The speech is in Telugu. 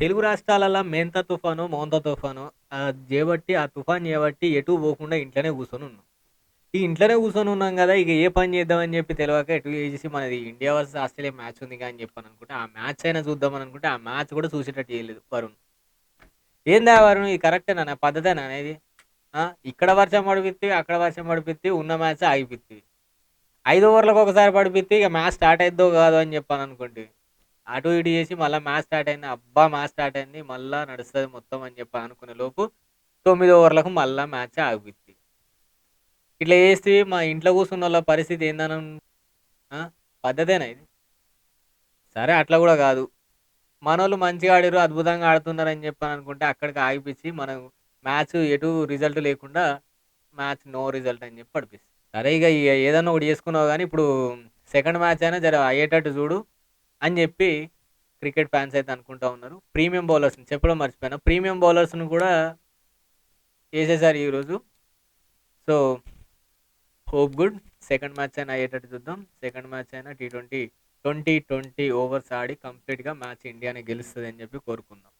తెలుగు రాష్ట్రాలలో మెంత తుఫాను, మోంతా తుఫాను చేపట్టి ఆ తుఫాన్ చేపట్టి ఎటు పోకుండా ఇంట్లోనే కూర్చొని ఉన్నాం ఈ ఇంట్లోనే కూర్చొని ఉన్నాం కదా ఇక ఏ పని చేద్దామని చెప్పి తెలియక ఎటు చేసి మనది ఇండియా వర్సెస్ ఆస్ట్రేలియా మ్యాచ్ ఉంది అని చెప్పననుకుంటే, ఆ మ్యాచ్ అయినా చూద్దామని అనుకుంటే, ఆ మ్యాచ్ కూడా చూసేటట్టు చేయలేదు వరుణ్. ఏందా వరుణ్ ఇది కరెక్టేనా పద్ధతేనా అనేది ఆ! ఇక్కడ వర్షం పడిపిత్తివి, అక్కడ వర్షం పడిపిత్తివి, ఉన్న మ్యాచ్ ఆగిపిత్తివి. ఐదు ఓవర్లకు ఒకసారి పడిపిత్తి ఇక మ్యాచ్ స్టార్ట్ అయిద్దో కాదో అని చెప్పాను అనుకుంటే అటు ఇటు చేసి మళ్ళీ మ్యాచ్ స్టార్ట్ అయింది. అబ్బా! మ్యాచ్ స్టార్ట్ అయింది. మళ్ళా నడుస్తుంది మొత్తం అని చెప్పి అనుకునే లోపు తొమ్మిది ఓవర్లకు మళ్ళా మ్యాచ్ ఆగిపిత్తివి. ఇట్లా చేస్తే మా ఇంట్లో కూర్చున్న వాళ్ళ పరిస్థితి ఏందని పద్ధతేనా ఇది? సరే అట్లా కూడా కాదు. మనోళ్ళు మంచిగా ఆడారు అద్భుతంగా ఆడుతున్నారని చెప్పననుకుంటే అక్కడికి ఆగిపిచ్చి మనం మ్యాచ్ ఎటు రిజల్ట్ లేకుండా మ్యాచ్ నో రిజల్ట్ అని చెప్పి పడిపిస్తుంది. సరే ఇక ఏదన్నా ఒకటి చేసుకున్నావు కానీ ఇప్పుడు సెకండ్ మ్యాచ్ అయినా జర అయ్యేటట్టు చూడు అని చెప్పి క్రికెట్ ఫ్యాన్స్ అయితే అనుకుంటా ఉన్నారు. ప్రీమియం బౌలర్స్‌ని చెప్పడం మర్చిపోయాను. ప్రీమియం బౌలర్స్‌ని కూడా వేసేసారు ఈరోజు. So, hope good. Second match అయినా అయ్యేటట్టు చూద్దాం. సెకండ్ మ్యాచ్ అయినా టీ20 20, 20 ఓవర్స్ ఆడి కంప్లీట్‌గా మ్యాచ్ ఇండియానే అని చెప్పి కోరుకుందాం.